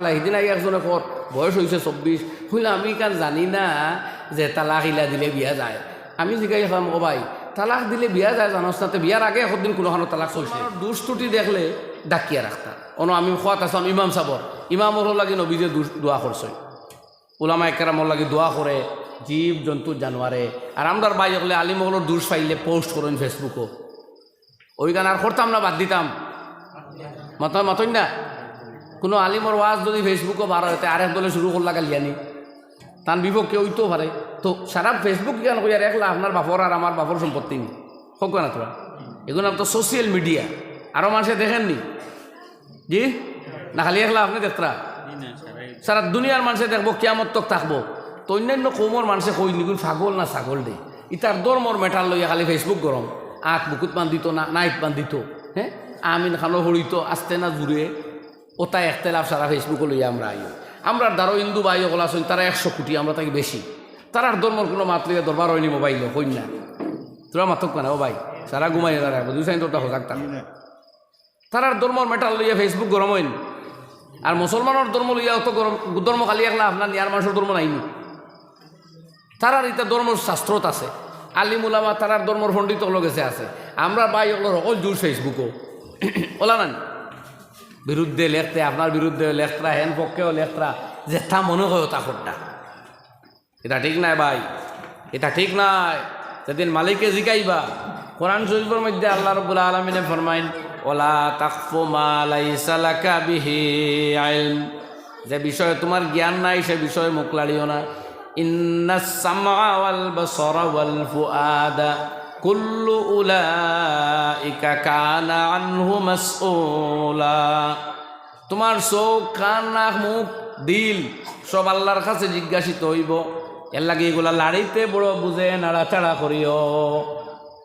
সিদিন আগে একজনে কর বয়স হয়েছে চব্বিশ হইলে আমি কান জানি না যে তালাক ইলা দিলে বিয়া যায়। আমি জিজ্ঞাসা খাম ও ভাই তালাক দিলে বিয়া যায় জানোস না বিয়ার আগে একদিন কোনোখানো তালাক চলছে। দুষ ত্রুটি দেখলে ডাকিয়া রাখতা অন আমি খোয়াত আসাম ইমাম সাবর ইমামর লাগে নবীজে দোয়া করছে ওলামা একরামর লাগে দোয়া করে জীব জন্তু জানোয়ারে আর আমরার বাই হলে আলিমগলের দুষ পাইলে পোস্ট করেন ফেসবুকও ওই গান আর করতাম না বাদ দিতাম। মত মতন না? কোনো আলিমর ওয়াজ যদি ফেসবুকও বার হতে আর এক দলে শুরু করলা গালিয়ানি তার বিপক্ষে ওইতেও পারে। তো সারা ফেসবুক কেন করি আর একলা আপনার বাপর আর আমার বাপর সম্পত্তি নেই হোক না তোরা। এগুলো তো সোশ্যাল মিডিয়া আরও মানুষে দেখেননি জি? না খালি একলা আপনি দেখতরা সারা দুনিয়ার মানুষে দেখব কিয়ামত তক থাকব। তো অন্যান্য কৌমর মানুষে কই নিগুন ছাগল না ছাগল দে? ইতার ধর্মর মেটার লইয়া খালি ফেসবুক গরম আখ বুকুত বান্ধিত না নাইট বান্ধিত। হ্যাঁ আমিন খানো হরিত আসতে না জুড়ে ওটা একতেলাফ সারা ফেসবুকে লইয়া আমরা আইও। আমরা দ্বারো হিন্দু ভাই ওগুলো আছেন তারা একশো কোটি আমরা তাকে বেশি। তারার ধর্মর কোনো মাত লইয়া দরবার হয়নি মোবাইল কন্যা তোরা মাতক না ও ভাই সারা ঘুমাই তারা দুই সাইন তোরটা হোক তারার ধর্মর মেটার লইয়া ফেসবুক গরম হয়নি আর মুসলমানের ধর্ম লইয়া অত গরম ধর্ম খালি একলা আপনার নিয়ার মানুষের ধর্ম নাইনি। তারার এটা ধর্মর শাস্ত্রত আছে। আলিমুলামা তারার ধর্মর পণ্ডিত গেছে আছে। আমরা বাই ওগুলোর সকল জোর ফেসবুকও ওলা না বিরুদ্ধে লেখতে, আপনার বিরুদ্ধে লেখরা হেন পক্ষেও লেখরা তা মনে হয় তা করটা এটা ঠিক নাই ভাই, এটা ঠিক নাই। যেদিন মালিকে জিকাইবা কোরআন শরীফের মধ্যে আল্লাহ রবুল্লা আলমিনে ফরমাইন, ওলা তাকফু মা লাইসা লাকা বিহি ইলম যে বিষয়ে তোমার জ্ঞান নাই, সে বিষয়ে মুখ লাড়িও না। ইন্না সামা ওয়াল বাসারা ওয়াল কুল্লু উলাইকা কানা আনহু মাসউলা। তোমার চোখ, কান, নাক, মুখ, দিল, সব আল্লাহর কাছে জিজ্ঞাসিত হইব। এর লাগে এগুলা লাড়িতে বড় বুঝে, নাড়াচাড়া করিও।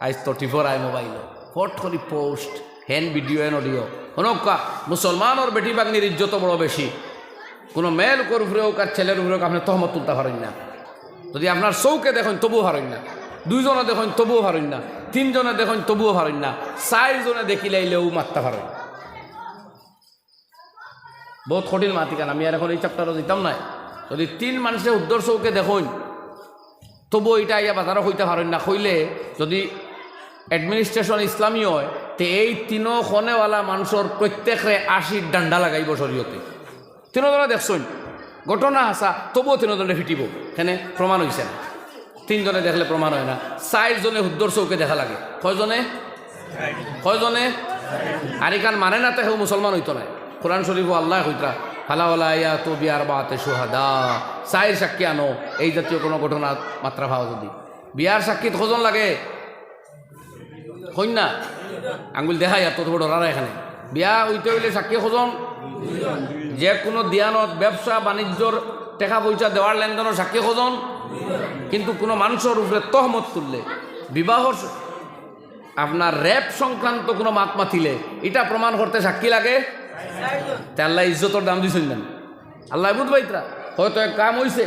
আইস তো টিফর আই মোবাইল। ফট করি post hand video and audio. হনকা মুসলমানের বেটি বাগনির ইজ্জত বড় বেশি। কোনো মেয়ের উপর হোক আর ছেলের উপরে হোক, আপনি তহমত তুলতে পারেন না। যদি আপনার চৌকে দেখেন তবু পারেন না। দুইজনে দেখেন তবুও পারেন না, তিনজনে দেখেন তবুও পারেন না চারজনে দেখিলাইলেও মারতে পারেন। বহুত কঠিন মাতি কান আমি আর এখন এই চ্যাপ্টারও দিতাম নাই। যদি তিন মানুষের উদ্দর চৌকে দেখুন তবু এটা ইয়া বাজারও হইতে পারেন না হইলে যদি অ্যাডমিনিস্ট্রেশন ইসলামী হয়, তে এই তিনো খনেওয়ালা মানুষের প্রত্যেকরে আশির ডান্ডা লাগাইব শরীয়তে তিনজনে দেখছইন ঘটনা আসা তবুও তিনজনে ফিটিব সেনে প্রমাণ হয়েছে না। তিনজনে দেখলে প্রমাণ হয় না। চারজনে উদ্দর চৌকে দেখা লাগে। কয়জনে? কয়জনে? আরিকান মানে না তেও মুসলমান হইতো নাই। কোরআন শরীফ আল্লাহ হইতরা। ফালাওয়ালা ইয়া তো বিয়ার বাতে সোহাদা চাইর সাক্ষী আনো, এই জাতীয় কোনো ঘটনা মাত্রা ভাও যদি। বিয়ার সাক্ষী কজন লাগে? কন্যা আঙ্গুল দেখা ইয়াত তো ডরারা এখানে। বিয়া হইতে হইলে সাক্ষী কজন? যে কোনো দিয়ানত, ব্যবসা বাণিজ্যর টাকা পয়সা দেওয়ার লেনদেনের সাক্ষী কজন? কিন্তু কোনো মানুষের উপরে তহমত তুললে, বিবাহর আপনার র্যাপ সংক্রান্ত কোনো মাত মাতিলে, এটা প্রমাণ করতে সাক্ষী লাগে? তে আল্লাহ ইজ্জতর দাম দিছেন না। আল্লাহ বুঝবাইতরা হয়তো এক কাম হইছে,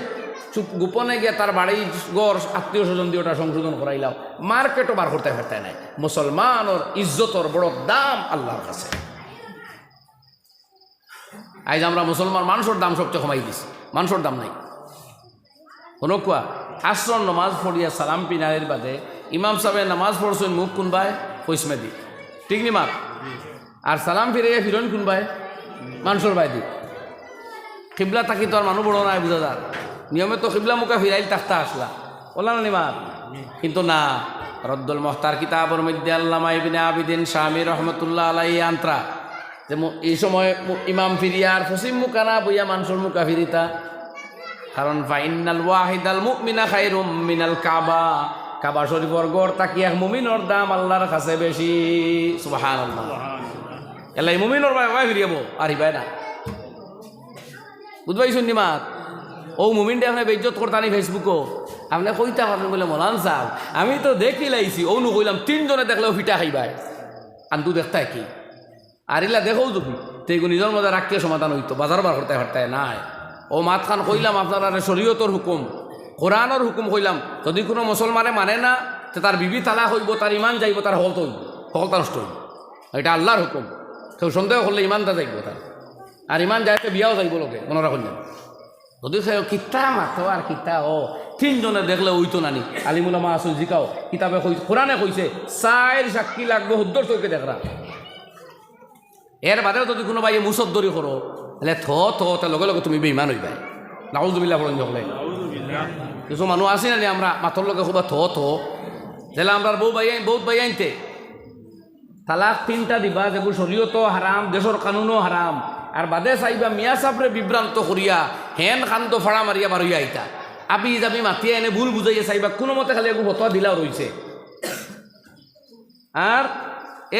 চুপ গোপনে গিয়ে তার বাড়ি গড় আত্মীয় স্বজন দিয়ে ওটা সংশোধন করাইলাও মার্কেটও বার করতে পারতে নাই। মুসলমানর ইজ্জতর বড় দাম আল্লাহর কাছে। আজ আমরা মুসলমান, মানুষের দাম সবচেয়ে কমাই দিছি, মানুষের দাম নাই। কোনো কোয়া আশ্রম নমাজ পড়িয়া সালাম পিনারের বাদে ইমাম সাহেব নামাজ পড়ছেন মুখ কোনবাই কৈসমেদি ঠিক নি মাপ আর সালাম ফিরে ফিরন কোনবাই? মানুষের বাইদি খিবলা থাকি তো আর মানুষ বড় নাই বুঝা যার নিয়মে তো খিবলা মুখে ফিরাইল তাক্তা আসলা ওলা না নিমার কিন্তু না রদ্দুল মোহতার কিতাবর মধ্যে আল্লামা ইবিনে আবিদিন স্বামী রহমতুল্লাহ আলাই আন্ত্রা। যে এই সময় ইমাম ফিরিয়ার ফসিম মুখানা বইয়া মানুষের মুখা ফিরিতা কারণ ফাইনাল ওয়াহিদাল মুমিনা খাইরুম মিনাল কাবা। কাবা শরীফর গড় তাকিয়া মুমিনর দাম আল্লাহর কাছে বেশি। সুবহানাল্লাহ। এলাই মুমিনর ভাই ভাই ফিরিয়াব আর হিবাই না। বুঝবাই শুনি মাত ও মুমিনটা আপনি বেজ্জত করতানি ফেসবুকও। আপনি কইতা পারেন বলে মলান সাহ আমি তো দেখি লাইছি ও নু কইলাম তিনজনে দেখলেও ফিটা খাইবাই আন্তু দেখতাই কি? আর ইলা দেখোও যদি তো নিজের মধ্যে রাখতে সমাধান হইতো? বাজার বার করতে পারতে নাই। ও মাত খান কইলাম আপনারা শরীয়তর হুকুম, কোরআনের হুকুম কইলাম। যদি কোনো মুসলমানে মানে না, তো তার বিবি তালা হইব, তার ইমান যাইব, তার হলত হইব হলতা নষ্ট হইব। এটা আল্লাহর হুকুম। কেউ সন্দেহ করলে ইমানটা যাইব তার। আর ইমান যাইতে বিয়াও যাইব লোকে, মনে রাখুন যেন। যদি সে কিতা মাথো আর কিতা ও, তিনজনে দেখলে ওইতো নানি। আলিমুলা মা আসুন জিকাও, কিতাবে কইছে, কোরআনে কইছে, চাইর সাক্ষী লাগবে, হুদ্দর চৌকে দেখরা। এর বাদে যদি কোনো ভাই মুসদ দরি করো তাহলে থ থ লগে লগে তুমি বেইমান হইবা নাউজুবিল্লাহ বলেন যখন কিছু মানুষ আছে না আমরা মাথর লগে খুব থ থ। তাহলে আমরা বউ ভাই বহুত ভাই আনতে তালাক তিনটা দিবা যেগুলো শরীয়তো হারাম দেশর কানুনও হারাম আর বাদে চাইবা মিয়া সাপরে বিভ্রান্ত করিয়া হেন খান্ত ফাড়া মারিয়া বারইয়া আইতা। আপি যাবি মাতিয়া এনে ভুল বুঝাইয়া চাইবা, কোনো মতে খালি একটু ফতোয়া দিলাও রয়েছে আর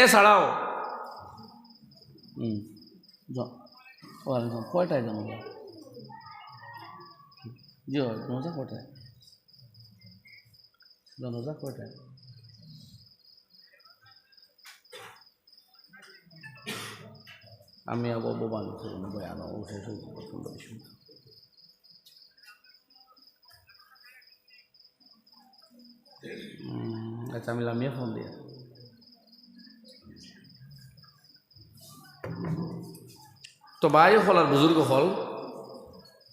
এ ছাড়াও হুম কয়টায় জানো জি জনজা কয়টায় জনজা কয়টায় আমি আবার বোবা নিচ্ছি বয়ান ও শেষ হয়েছে পছন্দ বেশি উম, আচ্ছা আমি লামিয়ে ফোন দিয়ে তো বাই হল আর বুজুর্গ হল।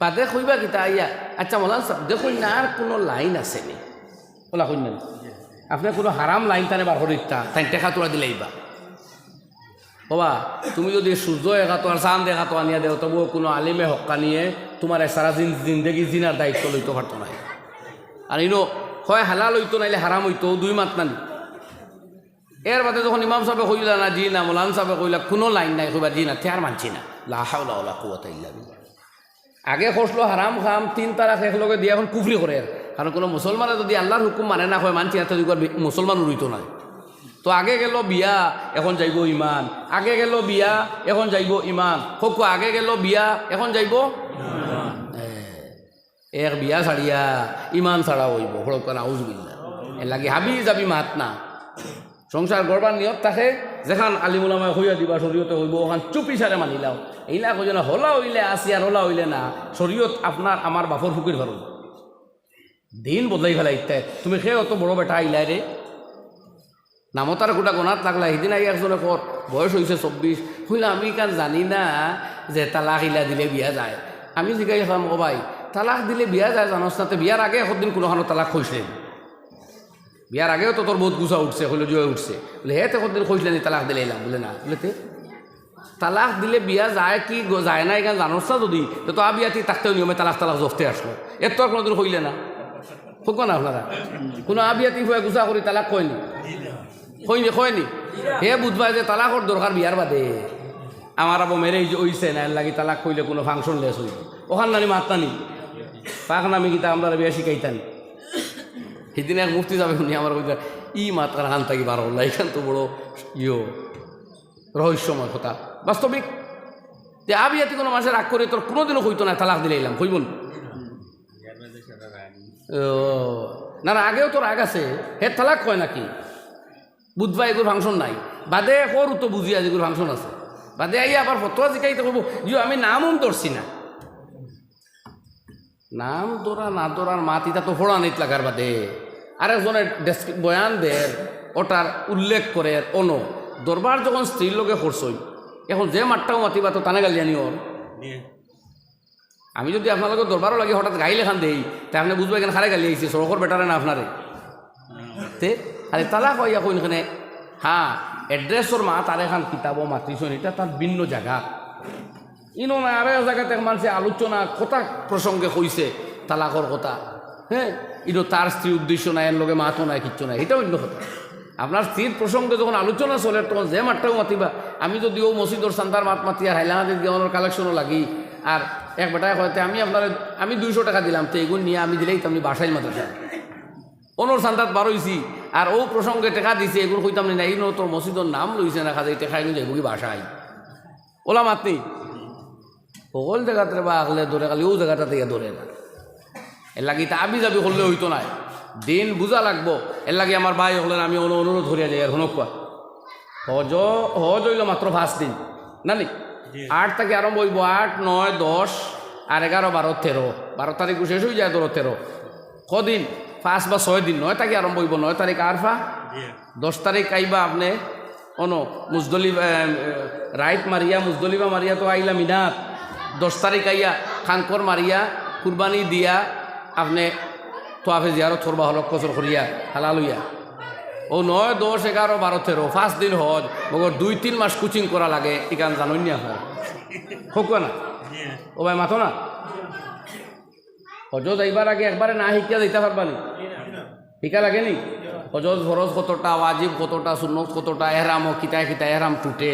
বাদে কইবা কিতা ইয়া আচ্ছা মলান সাহেব দেখুন না আর কোনো লাইন আছে নি। ওলা কইন না আপনার কোনো হারাম লাইন তানে বার হরিতা তাই টেকা তোলা দিলেইবা বাবা, তুমি যদি সূর্য এগাতো আর চাঁদ এগাতো আনিয়া দেও, তবুও কোনো আলিমে হক্কা নিয়ে তোমার সারা দিন জিন্দগি জিনার দায়িত্ব লইতে পারতো না আর ইনো, হয় হালাল হইতো নাইলে হারাম হইতো, দুই মাত নানি। এর বাদে যখন ইমাম সাহেব কইলা না, জি না, মোলান সাহেব কইলা, কোনো লাইন নাই কইবা জি না আর মানছি না। আগে খসলো হারাম খাম, তিন তারা একলগে দিয়ে এখন কুফরি করে। কারণ কোনো মুসলমানে যদি আল্লাহর হুকুম মানে না হয়, মানছি না তো মুসলমান রইত না তো আগে গেল বিয়া, এখন যাইব ইমান। আগে গেল বিয়া, এখন যাইব ইমান। হোক, আগে গেল বিয়া, এখন যাইব এক বিয়া ছাড়িয়া ইমান ছাড়া হইব। হড়ক আউজ বিল্লা এর লাগে হাবি যাবি মাত না। সংসার গড়বার নিয়ত থাকে, যেখান আলিমুলামায় হইয়া দিবা শরীয়তে হইব ওখান চুপি সারে মানিলাও এইলা কই না হলা হইলে আসি আর হলা হইলে না শরীয়ত আপনার আমার বাপর ফুকির ধরুন দিন বদলাই ফেলাই ইত্যাই তুমি সে অত বড় বেটা আইলাই রে নামতার গোটা গোনাত লাগলা সিদিন আগে একজনে কর বয়স হয়েছে চব্বিশ হইলে আমি কান জানি না যে তালাক ইলা দিলে বিয়া যায়। আমি ও ভাই, তালাক দিলে বিয়া যায় জানস নাতে বিয়ার আগে একদিন কোনোখানো তালাক খুঁজলে বিয়ার আগেও তো তোর বহুত গুছা উঠছে হইলে জয় উঠছে। বলে, হে, তো কতদিন খুঁজলে নি তালাক দিলে এলাম? বলে, না। বলে, তে? তালাক দিলে বিয়া যায় কি যায় না এখানে জানোস না যদি? তো তো বিয়াতি তাকতেও নিয়মে তালাক তালাক জফতে আসলো। এর তো আর কোনোদিন হইলে না হোক না আপনারা কোনো আবিয়াতি হয়ে গুছা করি তালাক কয়নি কইনি কয়নি হে বুধবার যে তালাকর দরকার বিয়ার বাদে। আমার আবার মেরে ওইছে না লাগি তালাক কইলে কোনো ফাংশন লেস হইব ওখান নানি মাতানি পাক নামি কিতা আমরা বিয়া শিখাইতানি সেদিন এক মুফতি যাবে শুনি আমার কইতা ই মাতার হান থাকি বার হল এখান তো বড় ইয়ো, রহস্যময় কথা। বাস্তবিক। যে আবিয়াতি কোনো মাসে রাগ করে তোর কোনোদিনও কইতো না, তালাক দিলে এলাম কইব না না, আগেও তোর আগ আছে হে তালাক কয় নাকি? বুধবার এগুলো ফাংশন নাই, বাদে সরু তো বুঝিয়া যেগুলো ফাংশন আছে। বাদে আইয়া আবার ফটোয়া জিকাইতে কইব ইয়ো, আমি নামও ধরছি না। নাম দোরা না দোরার মাত ইটা তো ফোড়া নিত লাগার বাদে। আরেকজনে ডেস্ক বয়ান দের ওটার উল্লেখ করে অন দরবার যখন স্ত্রীর লোকে করছই এখন যে মাঠটাও মাতিবা তো টানে গালিয়ানি ওর? আমি যদি আপনাদের দরবারও লাগে হঠাৎ গাইলে খান দেই তা আপনি বুঝবে এখানে খারে গালি আইছে? সড়কর বেটারে না আপনারে? তে আরে তালা কইয়া কইন এখানে। হ্যাঁ এড্রেসর মা তার এখান কিতাবও মাতিছন এটা তার ভিন্ন জায়গা। ইনো না আরও জায়গাতে মানুষে আলোচনা কথা প্রসঙ্গে কইছে তালাকর কথা। হ্যাঁ ইনো তার স্ত্রী উদ্দেশ্য নাই, এর লগে মাতো নাই, কিচ্ছু নাই এটা অন্য কথা। আপনার স্ত্রীর প্রসঙ্গে যখন আলোচনা চলে, তখন যে মাঠটাও মাতিবা। আমি যদি যদিও মসজিদর সান্তার মাত মাতি আর হাইলাহাদের গেওয়ানোর কালেকশনও লাগি, আর এক বেটায় হয়তো আমি আপনার, আমি দুইশো টাকা দিলাম, তো এগুলো নিয়ে, আমি দিলেই তো আপনি বাসায় মাদ্রাসা অনর সান্তাত বার হইছি আর ও প্রসঙ্গে টেকা দিছে এগুলো কইতাম না এই তোর মসজিদর নাম লইছে না, খাজা টেকা এগুলো কি বাসায়? ওলা মাতনি। সকল জায়গাতে বা আগলে ধরে খালি ও জায়গাটা থেকে ধরে না। এর লাগি তা আবি যাবি করলে হইতো নাই। দিন বুঝা লাগবো। এর লাগি আমার ভাই হলেন আমি অনু- অনুরোধ করিয়া যাই আর শুনক কোয়া। হজ হজ হইল মাত্র পাঁচ দিন। নানি? আট থেকে আরম্ভ হইব আট নয় দশ আর এগারো বারো তেরো। বারো তারিখ শেষ হয়ে যায় ধরো তেরো। কদিন? পাঁচ বা ছয় দিন। নয় তারিখে আরম্ভ হইব নয় তারিখ আরফা। দশ তারিখ আইবা আপনি। অনো মুজদলিফা রাইট মারিয়া মুজদলিফা মারিয়া তো আইলা মিনাত দশ তারিখ আইয়া খানকর মারিয়া কুরবানি দিয়া আপনি তোয়াফে জিয়ারত করবা হলক কচর করিয়া হালাল হইয়া। ও নয় দশ এগারো বারো তেরো পাঁচ দিন হজ মগর দুই তিন মাস কোচিং করা লাগে ইকান জানুন না হয়। হোক না? ও ভাই মাথো না? হজ যাইবার আগে একবারে না শিকিয়া যাইতে পারবানি শিকা লাগে নি? হজত ফরজ কতটা ওয়াজিব কতটা সুন্নত কতটা এহরাম ও কিতায় কিতায় এহরাম টুটে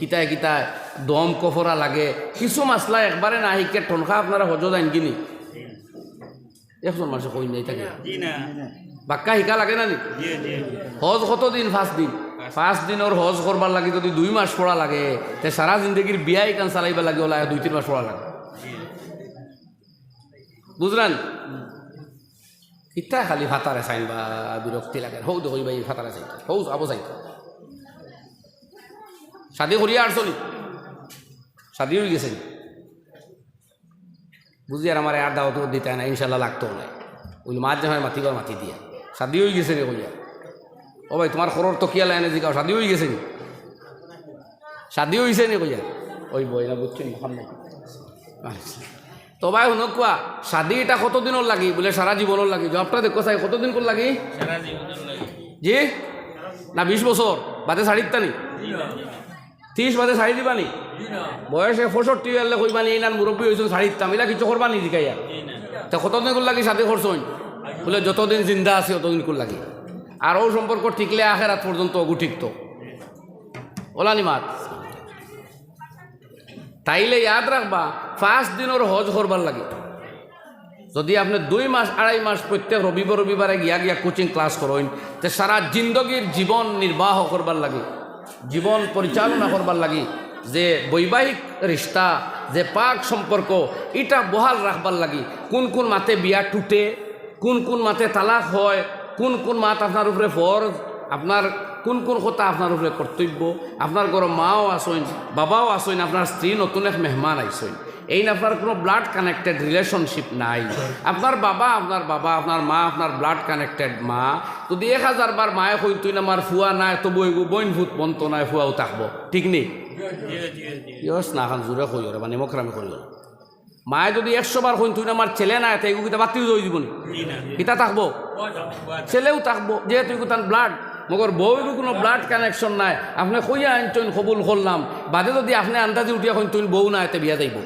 কিতায় কিতায় দম কফরা লাগে কিছু মাসলা একবারে না শিকে ঠনখা আপনারা হজ যাইন কিনি একজন মানুষ কই নাই থাকে বাক্কা শিকা লাগে না নি হজ কত দিন পাঁচ দিন। পাঁচ দিনের হজ করবার লাগে যদি দুই মাস পড়া লাগে তে সারা জিন্দগির বিয়া ইকান চালাইবা লাগে ওলা দুই তিন মাস পড়া লাগে। বুঝলেন ইটা খালি ভাতারে চাইন বা বিরক্তি লাগে। হৌ দেখি ভাই ভাতারে চাই হৌ যাব চাই শাদি করিয়া আসছো নি শাদি হয়ে গেছে? বুঝি আর আমার আর দাওয়াত দিতে না ইনশাল্লাহ লাগতো না ওই মাছ যখন মাতি কর মাতি দিয়া। শাদি হয়ে গেছে নি কইয়া। ও ভাই তোমার খরর তো কিয়া লাইনে জিগাও শাদি হয়ে গেছে নি? শাদি হয়েছে নি কইয়া? ওই বই না মোহাম্মদ। আচ্ছা তো ভাই শুনক কোৱা শাদি এটা কতদিনৰ লাগি? বোলে সারা জীবনের লাগি। জবটা দেখো চাই কতদিন কোন লাগি? জি? না বিশ বছর? বাদে শাড়িত নি ত্রিশ বাদে শাড়ি দিবানি। বয়সে পঁয়ষট্টি হলে কইবানি এই নান মুরব্বী হয়েছিল শাড়িত তামিলা কিছু করবানি জিকাইয়া? তা কতদিন কোন লাগি শাদি করছইন বলে যতদিন জিন্দা আছে ততদিন কোন লাগি? আর ও সম্পর্ক ঠিকলে আখে রাত পর্যন্ত অগু ঠিকতো ওলানি মাত। তাইলে ইয়াদ রাখবা পাঁচ দিনের হজ করবার লাগে। যদি আপনি দুই মাস আড়াই মাস প্রত্যেক রবিবার রবিবারে গিয়া গিয়া কোচিং ক্লাস করেন তে সারা জিন্দগির জীবন নির্বাহ করবার লাগে। জীবন পরিচালনা করবার লাগি। যে বৈবাহিক রিস্তা, যে পাক সম্পর্ক এটা বহাল রাখবার লাগি। কোন কোন মাতে বিয়া টুটে, কোন কোন মাতে তালাক হয়, কোন কোন মাত আপনার উপরে ফরজ, আপনার কোন কোন কথা আপনার উপরে কর্তব্য, আপনার ঘর মাও আসইন, বাবাও আসইন, আপনার স্ত্রী নতুন এক মেহমান আইসইন। এই না আপনার কোনো ব্লাড কানেক্টেড রিলেশনশিপ নাই। আপনার বাবা আপনার বাবা, আপনার মা, আপনার ব্লাড কানেক্টেড মা, যদি এক হাজার বার মায়ে কই তুই আমার ফুয়া নাই, তবু এগো বইন ভূত বন্ত নাই, ফুয়াও থাকব। ঠিক নেই? ইয়স, না জোরে কই ওরে মানে মকরামি করি মায়ে যদি একশো বার কইন, তুই আমার ছেলে নাই তাই কিতা বাতিল হয়ে দিব কিতা থাকব? ছেলেও থাকব, যেহেতু তার ব্লাড মগর বউয়েরও কোনো ব্লাড কানেকশন নাই। আপনি কইয়া আনছেন কবুল করলাম। বাদে যদি আপনি আন্দাজে উঠিয়া কইন তুই বউ নাই, তে বিয়া যাইব।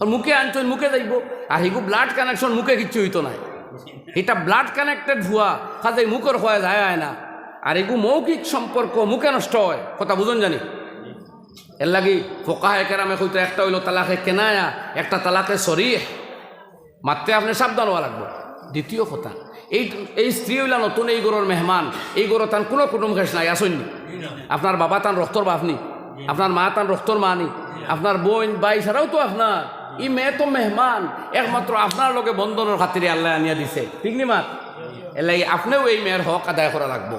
আর মুখে আনছেন মুখে যাইব আর হিগু ব্লাড কানেকশন মুখে কিচ্ছু হইতো নাই এটা ব্লাড কানেক্টেড ভুয়া কাজে মুখের হয়ে যায় আয় না আর এগু মৌখিক সম্পর্ক মুখে নষ্ট হয় কথা বুঝুন জানি এর লাগি ফোকা একেরামে হইতো একটা হইল তালাকে কেনায়া একটা তালাকে সরিয়ে মাত্রে আপনি সাবধান হওয়া লাগবে দ্বিতীয় কথা এই এই স্ত্রী হইলা নতুন এই গরুর মেহমান, এই গরু তান কোনো কুটুম খেস নাই আসেননি আপনার বাবা তান রক্তর বাপনি আপনার মা তান রক্তর মা নি, আপনার বোন, বাই ছাড়াও তো আপনার। ই মেয়ে তো মেহমান, একমাত্র আপনার লোকে বন্ধনের খাতিরে আল্লাহ আনিয়া দিছে। ঠিক নি মাত? এলাই আপনিও এই মেয়ের হক আদায় করা লাগবো।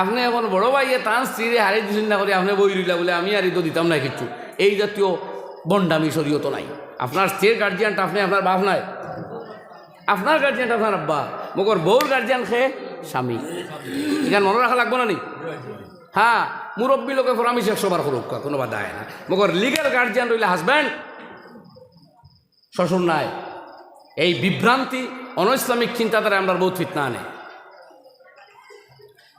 আপনি এখন বড় ভাইয়ে তান স্ত্রীরে হারিয়ে দিচ্ছেন না করে আপনি বই রইলা বলে, আমি আর তো দিতাম না কিছু এই জাতীয় বন্ডামি শরীয়ত নাই। আপনার স্ত্রীর গার্জিয়ানটা আপনি আপনার বাপ নাই। আপনার গার্জিয়ানটা আপনার আব্বা। মগর বউর গার্জিয়ান খে স্বামী। এখানে মনে রাখা লাগবো না নি? হ্যাঁ মুরব্বী লোকে পরামর্শ একশো বার করুক কোনো বাধা না। মগর লিগেল গার্জিয়ান রইলে হাজব্যান্ড শ্বশুর নাই। এই বিভ্রান্তি অনইসলামিক চিন্তাধারা আমরা বহুত ফিতনা আনে।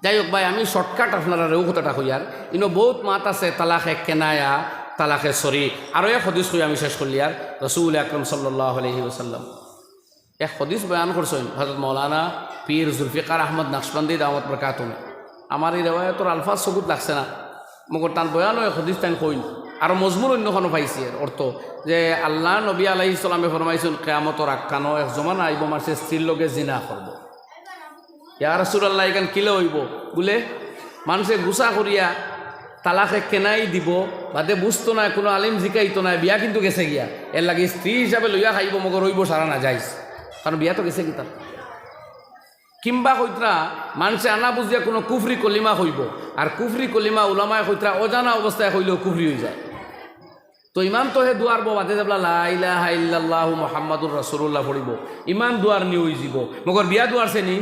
যাই হোক ভাই, আমি শর্টকাট আপনারা রেউ কথাটা হইয়ার ইনো বহুত মাত আছে তালাকে কেনায়া তালাকে সরি আরও এক হদিস হই আমি শেষ করলি আর, রসুল আকরম সাল্লাহ আলহি ওসাল্লাম এক হদিস বয়ান করছেন হজরত মৌলানা পীর জুলফিকার আহমদ নকশবন্দি দামত প্রকাতুন আমার এই রেওয়ায়তর আলফাজ সবুত লাগছে না। মগর তার বয়ানও এক হদিস তাই কইন আর মজমুর অন্যখানো পাইছি এর অর্থ যে আল্লাহ নবী আলাহি ইসলামে ফরমাইছেন কেয়ামতর আখ্যানো এক জমানা আইব মারছে স্ত্রীর লগে জিনা করব ইয়ার ইয়া রাসুলাল্লাহ এখান কিলে হইব? বলে মানুষে গুছা করিয়া তালাকে কেনাই দিব, বাদে বুঝতো না কোনো আলিম জিকাইতো না বিয়া কিন্তু গেছে গিয়া। এর লাগে স্ত্রী হিসাবে লইয়া খাইব মগর হইব সারা না যাইস কারণ বিয়া তো গেছে কি তার কিংবা কইতরা মানুষে আনা বুঝিয়া কোনো কুফরি কলিমা হইব আর কুফরি কলিমা ওলামায় কইতরা অজানা অবস্থায় হইলেও কুফরি হয়ে যায়। তো ইমান তো হে দুয়ার বো বাদে যাবলা লাইলা হাইল্লাহ মোহাম্মদুর রসুল্লাহ পড়িব। ইমান দুয়ার নি হয়ে যাব মগর বিয়া দুয়ার সে নি?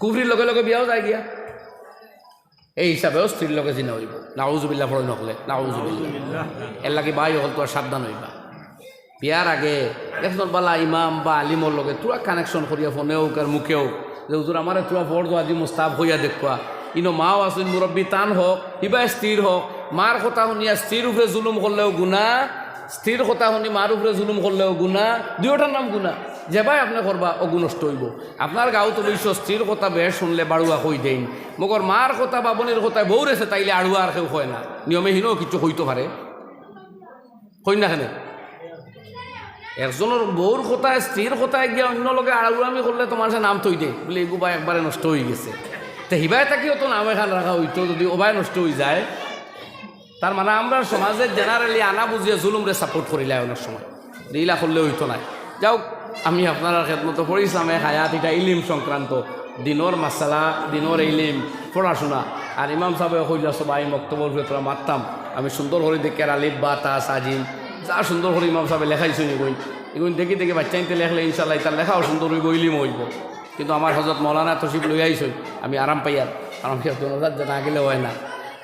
কুফরির লগে লগে বিয়াও যায় গিয়া। এই হিসাবেও স্ত্রীর লগে জিনা হইব। নাউজুবিল্লা পড়ে নকলে। নাউজুবিল্লা এর লাগে বাই হল তো সাবধান হইবা। বিয়ার আগে একজন বালা ইমাম বা আলিমর লগে তোরা কানেকশন করিয়া ফোনে হোক আর মুখেও যে হুজুর আমারে তোরা বড় আজি মুস্তাফ হইয়া দেখুয়া ইনো মাও আসুন মুরব্বী টান হোক ইবা স্থির হোক মার কথা শুনিয়া স্থির উপরে জুলুম করলেও গুণা স্থির কথা শুনি মার উপরে জুলুম করলেও গুণা দুয়োটার নাম গুণা। যেবাই আপনি করবা অগু নষ্ট হইব। আপনার গাঁও তো লইছ স্থির কথা বেশ শুনলে বাড়ুয়া কই দেন মগর মার কথা বাবনের কথা বউ রেছে তাইলে আড়ুয়া আর কেউ হয় না। নিয়মে হিনও কিছু হইতে পারে হই না কেন একজনের বউর কথায় স্ত্রীর কথায় গিয়ে অন্য লোকে আড়াগুড়ামি করলে তোমার সে নাম থই দে। বলে এগুবা একবারে নষ্ট হয়ে গেছে। তো হিবাই তাকেও তো নাম এখান রাখা হইতো, যদি ওবাই নষ্ট হয়ে যায়। তার মানে আমরা সমাজে জেনারেলি আনা বুঝিয়ে জুলুমরে সাপোর্ট করিলে অনেক সময়। দিলা করলে হইতো নাই। যাও, আমি আপনার খেদমতো এক হায়াত এটা ইলিম সংক্রান্ত। দিনর মাসালা, দিনর ইলিম, পড়াশোনা। আর ইমাম সাহেব কইলা সবাই মক্তবর ভেতরে মারতাম। আমি সুন্দর করে দেখে আলিফ বা তা সাজিম যা সুন্দর করে ইমাম সাহেব লেখাইছো এগুন এগুন দেখি দেখি বাচ্চা নিতে লেখলে ইনশাল্লাহ তার লেখাও সুন্দর হইব ইলিম হইব। কিন্তু আমার হজরত মৌলানা তসিফ লই আইসই আমি আরাম পাই আর সে দোনোজাত জানা গেলে হয় না।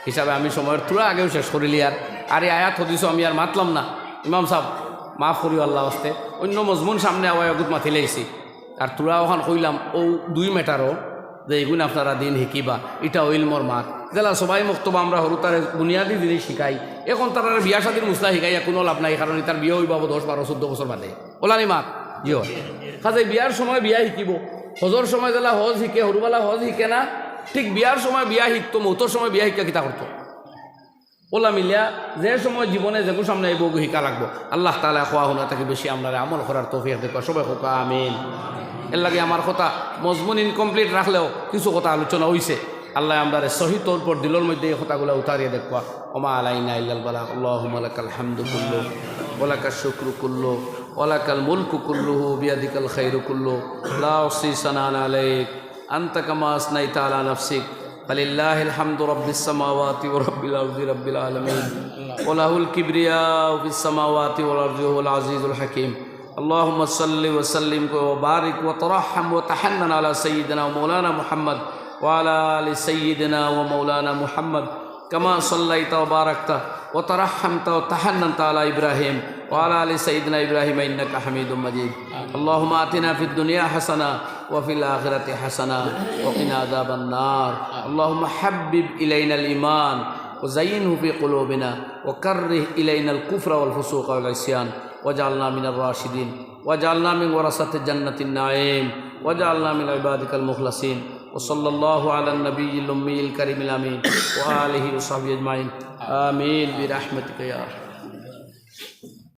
হিসাবে আমি সময়ের তুরা আগেও শেষ করিলি আর। আর আয়াত হদিস আমি আর মাতলাম না। ইমাম সাহেব, মাফ করিও আল্লাহ আসতে অন্য মজমুন সামনে আওয়ায় অগুত মাতি লাইছি আর তোরা ওখান কইলাম, ও দুই মেটারও, যে এগুন আপনারা দিন শিকিবা এটা ইলমর মাত। জেলা সবাই মক্তবা আমরা সরু তার বুনিয়াদী জিনিস শিকাই। এখন তার বিয়া শাদির মুসলা শিকাই, কোনো লাভ নাই কারণ তার বিয়ে হইব দশ বারো চোদ্দ বছর বাদে। ওলানি মাত জিও কাজে বিয়ার সময় বিয়া শিকিব। হজর সময় জেলা হজ শিকে, সৰুবেলা হজ শিকে না ঠিক বিয়ার সময় বিয়া শিকতো মৌতর সময় বিয়া শিকা কিতা করতো ওলা মিলিয়া, যে সময় জীবনে যেগু সামনে এই শিকা লাগবো। আল্লাহ তালা খোয়া শুনা থাকি বেশি আমরা আমল করার তৌফিক দেখো সবাই হোকা আমিন। এর লাগে আমার কথা, মজমুন ইনকমপ্লিট রাখলেও কিছু কথা আলোচনা হইছে আল্লাহ আমরা সহি তোর পর দিলর মধ্যে এই কথাগুলো উতারিয়ে দেখবা ওমা আলাইনা ইল্লাল বালা আল্লাহুমালাকাল হামদু কুল্লু ওলাকাল শুক্রু কুল্লু ওলাকাল মুলকু কুল্লুহু বিয়াদিকাল খাইরু কুল্লু। লা সানান আলাইক। আনতা কামা আসনাইতা আলা নাফসিক فلله الحمد رب السماوات ورب الأرض رب العالمين وله الكبرياء في السماوات والأرض وهو العزيز الحكيم اللهم صل وسلم وبارك وترحم وتحنن على سيدنا ومولانا محمد وعلى آل سيدنا ومولانا محمد كما صليت وباركت وترحمت وتحننت على إبراهيم وعلى آل سيدنا إبراهيم إنك حميد مجيد اللهم آتنا في الدنيا حسنة وفي الآخرة حسنة وقنا عذاب النار. اللهم حبب إلينا الإيمان وزينه في قلوبنا وكره إلينا الكفر والفسوق والعصيان. واجعلنا من الراشدين. واجعلنا من ورثة جنة النعيم. واجعلنا من عبادك المخلصين. وصلى الله على النبي الأمي الكريم الأمين. وآله وصحبه أجمعين. آمين. برحمتك يا أرحم.